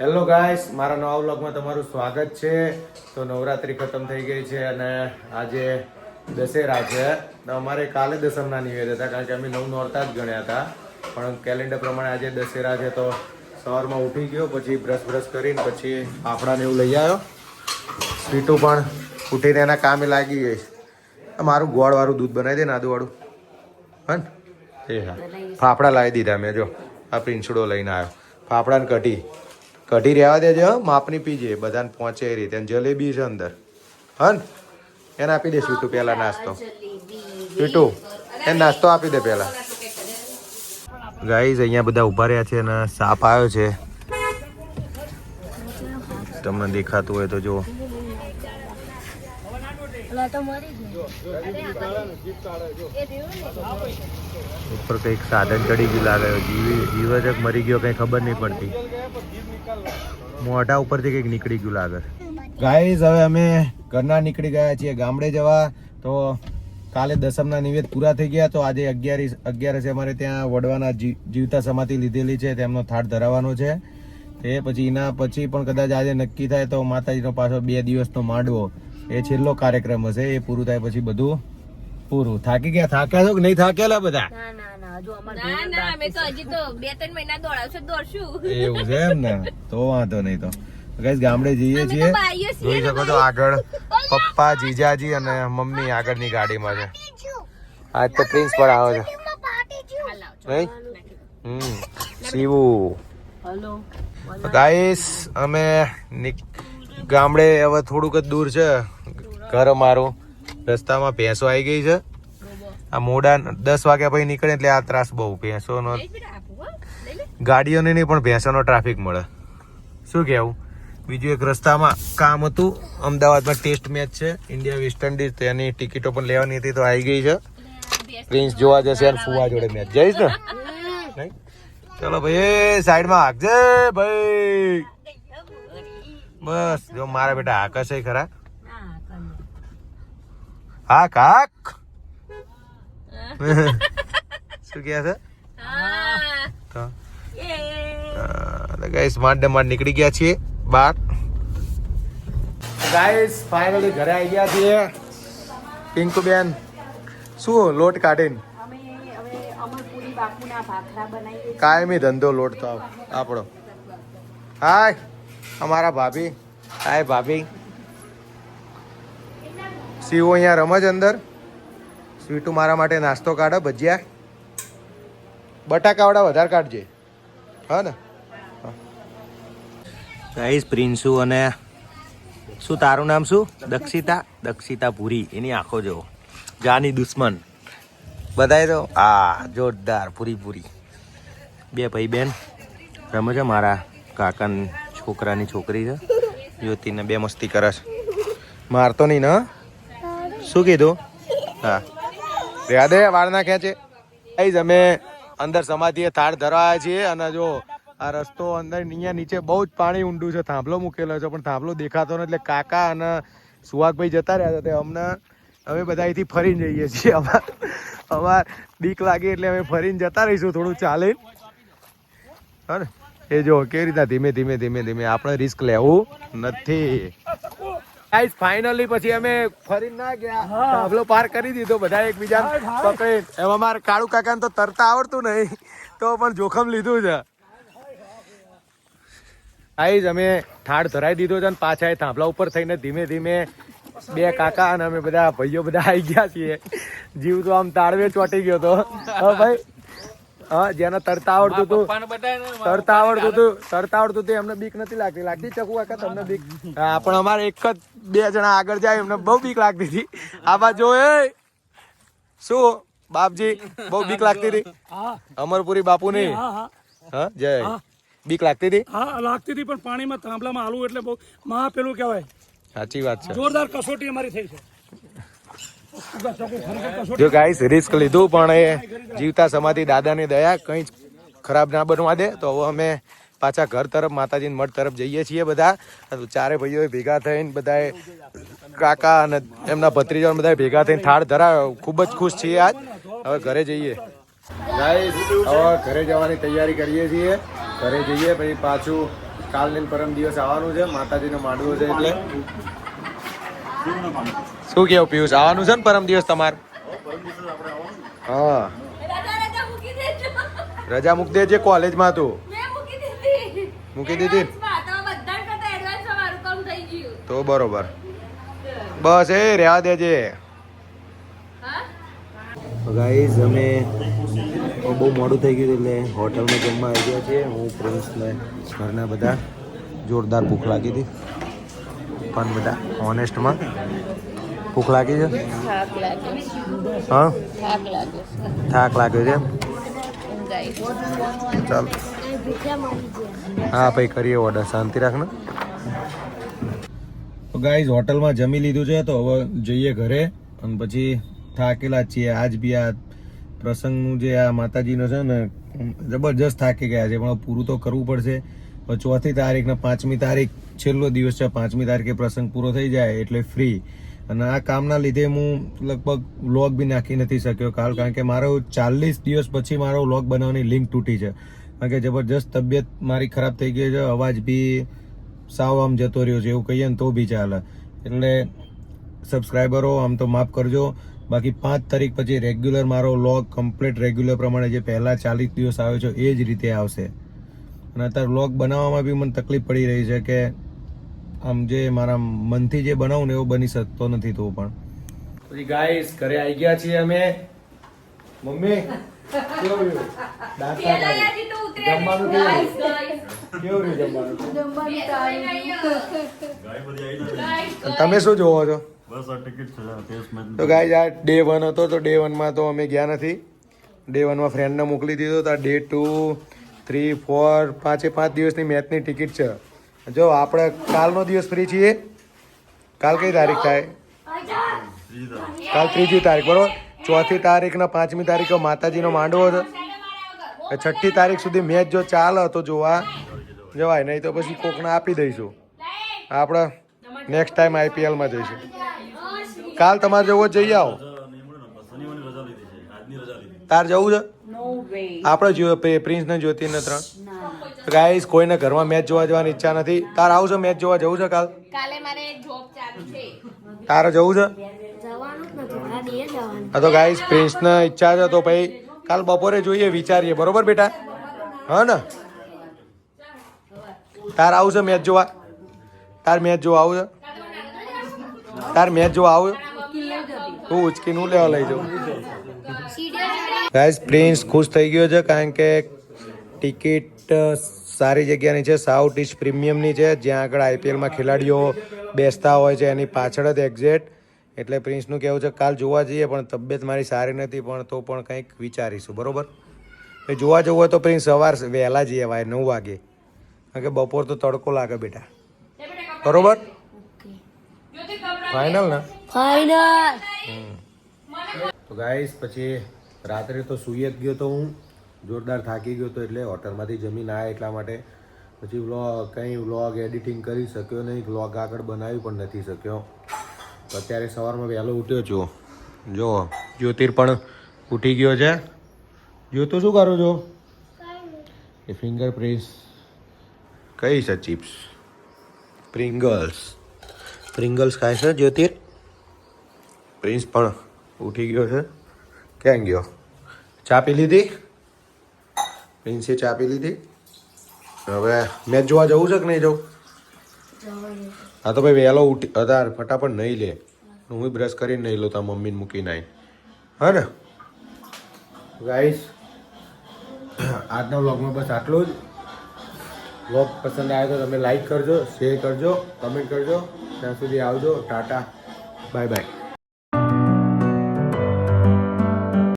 Hello guys મારા નવા વ્લોગમાં તમારું સ્વાગત છે. તો નવરાત્રી ખતમ થઈ ગઈ છે અને આજે દશેરા છે. તો અમારે કાલે દસમના નિવેદ હતા કારણ કે અમે નવ નોરતા જ ગણ્યા હતા. પણ કેલેન્ડર પ્રમાણે આજે દશેરા છે તો સવારમાં ઉઠી ગયો પછી બ્રશ બ્રશ કરીને પછી ફાફડાને એવું લઈ આવ્યો. સ્વીટું પણ ઉઠીને એના કામે લાગી ગઈ. આ મારું ગોળવાળું દૂધ બનાવી દે ને આદુવાળું. હા એ હા. ફાફડા લાવી દીધા મેં જો. આ પ્રિન્સડો લઈને આવ્યો. ફાફડાને કઢી. કઢી રહેવા દેજો માપની પીજે બધાને પહોંચે એ રીતે. જલેબી છે અંદર. હન? એને આપી દે સ્વીટું પહેલાં નાસ્તો. સ્વીટું એને નાસ્તો આપી દે પહેલાં. ગાઈઝ, અહીંયા બધા ઊભા રહ્યા છે અને સાપ આવ્યો છે. તમને દેખાતું હોય તો જુઓ. ઉપર કંઈક સાધન ચડી ગયું લાગે જીવી જીવ જ મરી ગયો કંઈ ખબર નહીં પડતી. મોઢા ઉપરથી કંઈક નીકળી ગયું લાગે ગાઈઝ હવે અમે ઘરના નીકળી ગયા છીએ ગામડે જવા. તો કાલે દસમના નિવેદ પૂરા થઈ ગયા. તો આજે અગિયારી અગિયારસે અમારે ત્યાં વડવાના જી- જીવતા સમાધિ લીધેલી છે તેમનો થાળ ધરાવવાનો છે. તે પછી એના પછી પણ કદાચ આજે નક્કી થાય તો માતાજીનો પાછો બે દિવસનો માંડવો. એ છેલ્લો કાર્યક્રમ હશે એ પૂરું થાય પછી બધું પૂરું. થાકી ગયા? થાક્યા છો કે નહીં થાકેલા બધા? ના ના ના હજુ અમાર ના ના અમે તો હજી તો બે ત્રણ મહિના દોડાવશે દોડશું. એવું છે એમ ને? તો વાંધો નહીં તો. ગાઈસ ગામડે જઈએ છીએ. તો જોઈ શકો છો આગળ પપ્પા જીજાજી અને મમ્મી આગળની ગાડીમાં છે. આજ તો પ્રિન્સ પણ આવે છે. હમ શિવું. હલો ગાઈસ અમે નીક- ગામડે હવે થોડુંક જ દૂર છે. ઘર અમારું. રસ્તામાં ભેંસો આવી ગઈ છે. આ મોડા દસ વાગ્યા પછી નીકળે એટલે આ ત્રાસ બહુ. ભેંસોનો ગાડીઓને નહીં પણ ભેંસોનો ટ્રાફિક મળે. શું કહેવું બીજું એક રસ્તામાં કામ હતું. અમદાવાદમાં ટેસ્ટ મેચ છે. ઇન્ડિયા વેસ્ટ ઇન્ડિઝ તેની ટિકિટો પણ લેવાની હતી તો આવી ગઈ છે. પ્રિન્સ જોવા જશે અને ફુવા જોડે મેચ જઈશ ને? ચલો ભાઈ સાઈડમાં હાકજે ભાઈ. બસ જો મારા બેટા હાક છે ખરા. હાક હાક શું કહે છે? તો ગાઈસ માંડ માંડ નીકળી ગયા છીએ બાર ગાઈસ ફાઇનલી ઘરે આવી ગયા છીએ. પિંકુ બેન શું લોટ કાઢીને? અમે હવે અમરપુરી બાપુના ભાખરા બનાવીએ કાયમી ધંધો લોટ તો આપણો. હાય અમારા ભાભી. હાય ભાભી. સીવો અહીંયા રમજ અંદર. સ્વીટુ મારા માટે નાસ્તો કાઢો, ભજીયા. બટાકાવાળા વધારે કાઢજે. હા ને? ગાઈસ પ્રિન્સુ અને શું તારું નામ શું? દક્ષિતા દક્ષિતા પુરી એની આંખો જો જાની દુશ્મન. બધાય તો આ જોરદાર પૂરી પૂરી બે ભાઈ બેન રમે છે મારા કાકાની. છોકરાની છોકરી છે. યુવતીને બે મસ્તી કરે છે. મારતો નહીં ને શું કીધું? હા. રહ્યા દે વાળ ના ખેંચે જ અમે અંદર સમાધિએ થાળ ધરાયા છીએ અને જો આ રસ્તો અંદર અહીંયા નીચે બહુ જ પાણી ઊંડું છે. થાંભલો મૂકેલો છે, પણ થાંભલો દેખાતો નથી. એટલે કાકા અને સુહાગભાઈ જતા રહ્યા હતા અમને અમે બધા અહીંથી ફરીને જઈએ છીએ. અમાર અમાર બીક લાગે એટલે અમે ફરીને જતા રહીશું થોડું ચાલે હા ને? એ જો કેવી રીતના ધીમે ધીમે ધીમે ધીમે આપણે રિસ્ક લેવું નથી. ગાઈસ ફાઇનલી પછી અમે ફરી ના ગયા. થાંભલો પાર કરી દીધો બધા એકબીજા પકડી. એમાં મારે કાળુ કાકાને તો તરતા આવડતું નહીં તો પણ જોખમ લીધું છે. આઈજ અમે ઠાડ ધરાઈ દીધો છે અને પાછા એ થાંભલા ઉપર થઈને ધીમે ધીમે બે કાકા અને અમે બધા ભાઈઓ બધા આવી ગયા છીએ. જીવ તો આમ તાળવે ચોટી ગયો તો. હા ભાઈ. હા જેને તરતા આવડતું હતું તરતા આવડતું હતું તરતા આવડતું હતું એમને બીક નથી લાગતી. લાગતી ચકુ કાકા તમને બીક? હા પણ અમારે એક જ બે જણા આગળ જાય એમને બહુ બીક લાગતી હતી. આ બાજુ એ! શું? બાપજી બહુ બીક લાગતી હતી. અમરપુરી બાપુ ની હા જય. બીક લાગતી હતી? હા લાગતી હતી પણ પાણીમાં થાંભલામાં હાલવું એટલે બહુ મહા પેલું કહેવાય. સાચી વાત છે. જોરદાર કસોટી અમારી થઈ છે. જો ગાઈસ રિસ્ક લીધું, પણ એ જીવતા સમાધિ દાદાની દયા કંઈ જ ખરાબ ના બનવા દે. તો હવે અમે પાછા ઘર તરફ, માતાજીના મઠ તરફ જઈએ છીએ બધા. ચારે ભાઈઓ ભેગા થઈને બધાએ, કાકા અને એમના ભત્રીજા બધા ભેગા થઈને થાળ ધરાવ્યો ખૂબ જ ખુશ છીએ આજ. હવે ઘરે જઈએ. ગાઈસ હવે ઘરે જવાની તૈયારી કરીએ છીએ. ઘરે જઈએ, પછી પાછું કાલ પરમ દિવસ આવવાનું છે. માતાજીનો માંડવો છે એટલે. શું કેવું પિયુષ? આવવાનું છે ને પરમ દિવસ તમારે? હા. રજા મૂકી દેજો કોલેજમાં તું. મૂકી દીધી. તો બરોબર. બસ, એ રહેવા દેજે. ગાઈઝ અમે બહુ મોડું થઈ ગયું એટલે હોટલમાં જમવા આવી ગયા છીએ. હું, પ્રિન્સ ને ઘરના બધા. જોરદાર ભૂખ લાગી હતી. પણ બધા ઓનેસ્ટમાં ભૂખ લાગી છે? હા? થાક લાગે. લાગ્યો છે ચાલ. હા ભાઈ કરીએ ઓર્ડર શાંતિ રાખને તો ગાઈઝ હોટલમાં જમી લીધું છે તો હવે જઈએ ઘરે. અને પછી થાકેલા જ છીએ. આજ બી આ પ્રસંગનું જે આ માતાજીનો છે ને જબરજસ્ત થાકી ગયા છે. પણ પૂરું તો કરવું પડશે. ચોથી તારીખ ને પાંચમી તારીખ છેલ્લો દિવસ છે પાંચમી તારીખે પ્રસંગ પૂરો થઈ જાય એટલે ફ્રી અને આ કામના લીધે હું લગભગ વ્લોગ બી નાખી નથી શક્યો કાલ, કારણ કે મારો ચાલીસ દિવસ પછી મારો વ્લોગ બનાવવાની લિંક તૂટી છે. કારણ કે જબરજસ્ત તબિયત મારી ખરાબ થઈ ગઈ છે, અવાજ બી સાવ આમ જતો રહ્યો છે, એવું કહીએ ને તો બી ચાલે. એટલે સબસ્ક્રાઈબરો આમ તો માફ કરજો. બાકી પાંચ તારીખ પછી રેગ્યુલર મારો વ્લોગ કમ્પ્લીટ રેગ્યુલર પ્રમાણે જે પહેલાં ચાલીસ દિવસ આવ્યો છે, એ જ રીતે આવશે. અને અત્યારે વ્લોગ બનાવવામાં બી મને તકલીફ પડી રહી છે કે આમ જે મારા મનથી જે બનાવું ને એવો બની શકતો નથી તો પણ. પછી ગાઈસ ઘરે આવી ગયા છીએ અમે. મમ્મી કેવું જમવાનું રહ્યું? જમવાનું? તમે શું જોવો છો? બસ આ ટિકિટ છે ટેસ્ટમેચ તો ગાઈઝ આ ડે વન હતો તો ડે વનમાં તો અમે ગયા નથી. ડે વનમાં ફ્રેન્ડને મોકલી દીધો તો આ ડે ટુ થ્રી ફોર પાંચે પાંચ દિવસની મેચની ટિકિટ છે. જો આપણે કાલનો દિવસ ફ્રી છીએ. કાલ કઈ તારીખ થાય? કાલ ત્રીજી તારીખ બરોબર? ચોથી તારીખ ને પાંચમી તારીખે માતાજીનો માંડવો હતો. છઠ્ઠી તારીખ સુધી મેચ જો ચાલે તો જોવા. જવાય નહીં તો પછી કોકને આપી દઈશું. આપણે નેક્સ્ટ ટાઈમ આઈપીએલમાં જઈશું. કાલ તમારે જવો જઈ આવો. તાર જવું છે? આપણે જો પ્રિન્સ ને જ્યોતિ ને ત્રણ. ગાઈસ કોઈને ઘરમાં મેચ જોવા જવાની ઈચ્છા નથી. તાર આવશે મેચ જોવા? જવું છે કાલ? કાલે મારે જોબ ચાલુ છે. તારે જવું છે? હા તો ગાઈસ પ્રિન્સ ને ઈચ્છા છે તો ભાઈ કાલ બપોરે જોઈએ વિચારીએ. બરોબર બેટા? હા ને? તાર આવશે મેચ જોવા? તાર મેચ જોવા આવું છે? તાર મેચ જોવા આવું છે? તું ઉચકીને લેવા લઈ જાઉં? ગાઈસ પ્રિન્સ ખુશ થઈ ગયો છે કારણ કે ટિકિટ અ, સારી જગ્યાની છે સાઉથ ઈસ્ટ પ્રીમિયમની છે જ્યાં આગળ આઈપીએલમાં ખેલાડીઓ બેસતા હોય છે એની પાછળ જ એક્ઝેક્ટ એટલે પ્રિન્સનું કહેવું છે કાલ જોવા જઈએ પણ તબિયત મારી સારી નથી પણ તો પણ કંઈક વિચારીશું. બરોબર? એ જોવા જવું હોય તો પ્રિન્સ સવાર વહેલા જઈએ ભાઈ નવ વાગે. કારણ કે બપોર તો તડકો લાગે બેટા. બરોબર? ફાઇનલ ને? ફાઈનલ તો ગાઈસ પછી રાત્રે તો સૂઈ જ ગયો તો હું. જોરદાર થાકી ગયો તો એટલે હોટલમાંથી જમીન આવ્યા એટલા માટે. પછી વ્લોગ કંઈ વ્લોગ એડિટિંગ કરી શક્યો નહીં. વ્લોગ આગળ બનાવી પણ નથી શક્યો. તો અત્યારે સવારમાં વહેલો ઉઠ્યો છું. જો જ્યોતિર પણ ઉઠી ગયો છે. જ્યોતો શું કરો છો? એ ફિંગર પ્રિન્ટ્સ કઈ છે ચિપ્સ પ્રિંગલ્સ પ્રિંગલ્સ ખાય છે જ્યોતિર? પ્રિન્સ પણ ઉઠી ગયો છે. ક્યાં ગયો? ચા પી લીધી? પ્રિન્સે ચા પી લીધી. હવે મેચ જોવા જવું છે કે નહીં જવું? હા તો ભાઈ વહેલો ઉઠી અધાર ફટાફટ નહીં લે. હું બ્રશ કરીને નહીં લો તા મમ્મીને મૂકીને આવી હા ને? ગાઈસ આજના વ્લોગમાં બસ આટલું જ. વ્લોગ પસંદ આવે તો તમે લાઈક કરજો શેર કરજો કમેન્ટ કરજો. ત્યાં સુધી આવજો. ટાટા. Bye bye